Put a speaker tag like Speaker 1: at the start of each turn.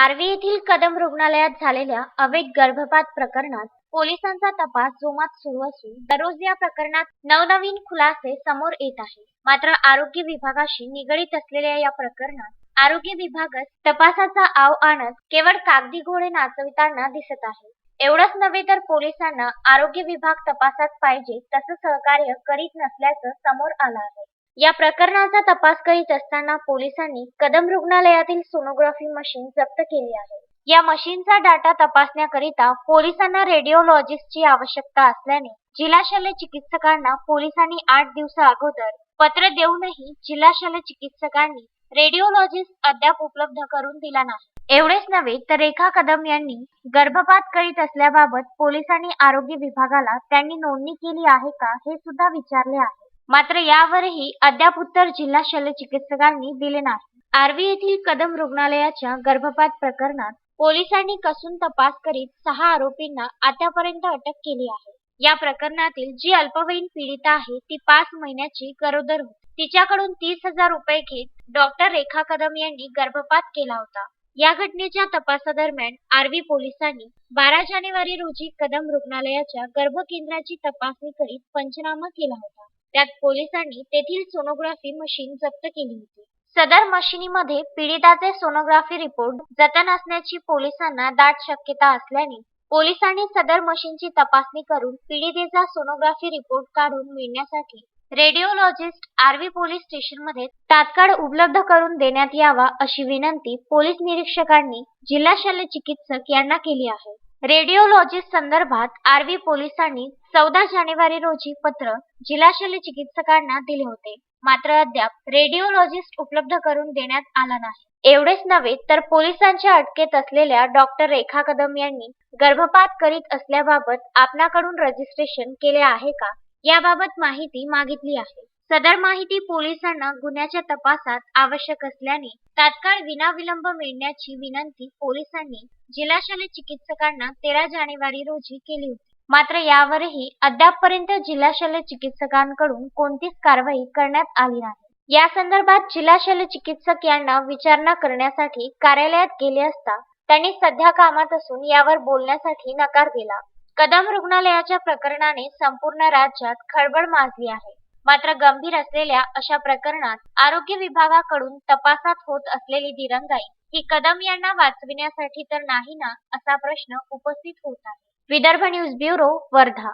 Speaker 1: आर्वी येथील कदम रुग्णालयात झालेल्या अवैध गर्भपात प्रकरणात पोलिसांचा तपास जोमात सुरू असून दररोज या प्रकरणात नवनवीन खुलासे समोर येत आहे मात्र आरोग्य विभागाशी निगडीत असलेल्या या प्रकरणात आरोग्य विभागच तपासाचा आव आणत केवळ कागदी घोडे नाचविताना दिसत आहे. एवढंच नव्हे तर पोलिसांना आरोग्य विभाग तपासात पाहिजे तसं सहकार्य करीत नसल्याचं समोर आलं आहे. या प्रकरणाचा तपास करीत असताना पोलिसांनी कदम रुग्णालयातील सोनोग्राफी मशीन जप्त केली आहे. या मशीनचा डाटा तपासण्याकरिता पोलिसांना रेडिओलॉजिस्टची आवश्यकता असल्याने जिल्हा शल्य चिकित्सकांना पोलिसांनी आठ दिवसा अगोदर पत्र देऊनही जिल्हा शल्य चिकित्सकांनी रेडिओलॉजिस्ट अद्याप उपलब्ध करून दिला नाही. एवढेच नव्हे तर रेखा कदम यांनी गर्भपात करीत असल्याबाबत पोलिसांनी आरोग्य विभागाला त्यांनी नोंदणी केली आहे का हे सुद्धा विचारले आहे. मात्र यावरही अद्याप उत्तर जिल्हा शल्य चिकित्सकांनी दिले नाही. आर्वी येथील कदम रुग्णालयाच्या गर्भपात प्रकरणात पोलिसांनी कसून तपास करीत सहा आरोपींना आतापर्यंत अटक केली आहे. या प्रकरणातील जी अल्पवयीन पीडिता आहे ती पाच महिन्याची गरोदर होती. तिच्याकडून तीस हजार रुपये घेत डॉक्टर रेखा कदम यांनी गर्भपात केला होता. या घटनेच्या तपासादरम्यान आर्वी पोलिसांनी बारा जानेवारी रोजी कदम रुग्णालयाच्या गर्भकेंद्राची तपासणी करीत पंचनामा केला होता. त्यात पोलिसांनी तेथील सोनोग्राफी मशीन जप्त केली होती. सदर मशिनीमध्ये पीडिताचे सोनोग्राफी रिपोर्ट जतन असण्याची पोलिसांना दाट शक्यता असल्याने पोलिसांनी सदर मशीनची तपासणी करून पीडितेचा सोनोग्राफी रिपोर्ट काढून मिळण्यासाठी रेडिओलॉजिस्ट आर्वी पोलीस स्टेशनमध्ये तात्काळ उपलब्ध करून देण्यात यावा अशी विनंती पोलीस निरीक्षकांनी जिल्हा शल्य चिकित्सक यांना केली आहे. रेडिओलॉजिस्ट संदर्भात आर्वी पोलिसांनी चौदा जानेवारी रोजी पत्र जिल्हा शल्य चिकित्सकांना दिले होते. मात्र अद्याप रेडिओलॉजिस्ट उपलब्ध करून देण्यात आला नाही. एवढेच नव्हे तर पोलिसांच्या अटकेत असलेल्या डॉक्टर रेखा कदम यांनी गर्भपात करीत असल्याबाबत आपणाकडून रजिस्ट्रेशन केले आहे का? याबाबत माहिती मागितली आहे. सदर माहिती पोलिसांना गुन्ह्याच्या तपासात आवश्यक असल्याने तात्काळ विनाविलंब मिळण्याची विनंती पोलिसांनी जिल्हा शल्य चिकित्सकांना तेरा जानेवारी रोजी केली होती. मात्र यावरही अद्यापपर्यंत जिल्हा शल्य चिकित्सकांकडून कोणतीच कारवाई करण्यात आली नाही. या संदर्भात जिल्हा शल्य चिकित्सक यांना विचारणा करण्यासाठी कार्यालयात गेले असता त्यांनी सध्या कामात असून यावर बोलण्यासाठी नकार दिला. कदम रुग्णालयाच्या प्रकरणाने संपूर्ण राज्यात खळबळ माजली आहे. मात्र गंभीर असलेल्या अशा प्रकरणात आरोग्य विभागाकडून तपासात होत असलेली दिरंगाई ही कदम यांना वाचविण्यासाठी तर नाही ना असा प्रश्न उपस्थित होत आहे. Vidarbha news bureau Wardha.